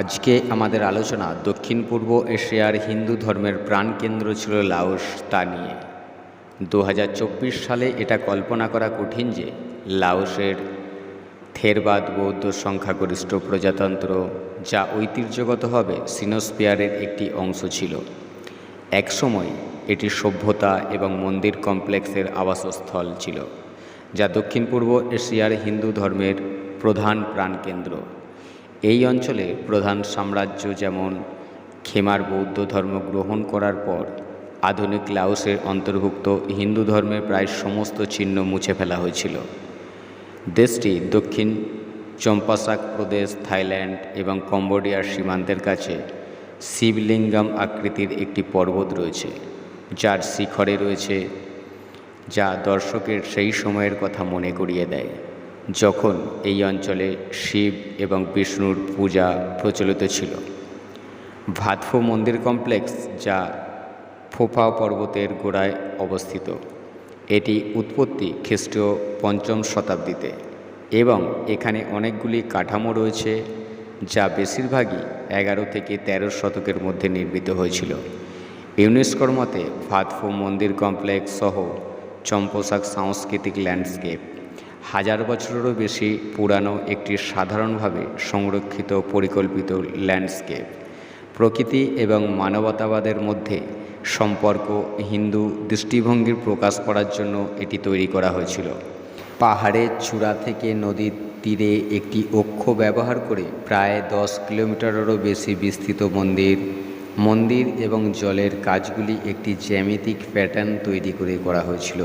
আজকে আমাদের আলোচনা দক্ষিণ পূর্ব এশিয়ার হিন্দু ধর্মের প্রাণকেন্দ্র ছিল লাওস তা নিয়ে। দু হাজার চব্বিশ সালে এটা কল্পনা করা কঠিন যে লাওসের থেরবাদ বৌদ্ধ সংখ্যাগরিষ্ঠ প্রজাতন্ত্র যা ঐতিহ্যগতভাবে সিনোস্পিয়ারের একটি অংশ ছিল। একসময় এটি সভ্যতা এবং মন্দির কমপ্লেক্সের আবাসস্থল ছিল, যা দক্ষিণ পূর্ব এশিয়ার হিন্দু ধর্মের প্রধান প্রাণকেন্দ্র। এই অঞ্চলে প্রধান সাম্রাজ্য যেমন খেমার বৌদ্ধ ধর্ম গ্রহণ করার পর আধুনিক লাওসের অন্তর্ভুক্ত হিন্দু ধর্মের প্রায় সমস্ত চিহ্ন মুছে ফেলা হয়েছিল। দেশটি দক্ষিণ চম্পাসাক প্রদেশ, থাইল্যান্ড এবং কম্বোডিয়ার সীমান্তের কাছে শিবলিঙ্গম আকৃতির একটি পর্বত রয়েছে, যার শিখরে রয়েছে, যা দর্শকের সেই সময়ের কথা মনে করিয়ে দেয়। যখন এই অঞ্চলে শিব এবং বিষ্ণুর পূজা প্রচলিত ছিল। ভাতফো মন্দির কমপ্লেক্স যা ফোফা পর্বতের গোড়ায় অবস্থিত, এটি উৎপত্তি খ্রিস্টীয় পঞ্চম শতাব্দীতে এবং এখানে অনেকগুলি কাঠামো রয়েছে যা বেশিরভাগই এগারো থেকে তেরো শতকের মধ্যে নির্মিত হয়েছিল। ইউনেস্কোর মতে ভাতফো মন্দির কমপ্লেক্স সহ চম্পোসাক সাংস্কৃতিক ল্যান্ডস্কেপ হাজার বছরেরও বেশি পুরানো একটি সাধারণভাবে সংরক্ষিত পরিকল্পিত ল্যান্ডস্কেপ। প্রকৃতি এবং মানবতাবাদের মধ্যে সম্পর্ক হিন্দু দৃষ্টিভঙ্গির প্রকাশ করার জন্য এটি তৈরি করা হয়েছিল। পাহাড়ের চূড়া থেকে নদীর তীরে একটি অক্ষ ব্যবহার করে প্রায় দশ কিলোমিটারেরও বেশি বিস্তৃত মন্দির মন্দির এবং জলের কাজগুলি একটি জ্যামিতিক প্যাটার্ন তৈরি করে করা হয়েছিল।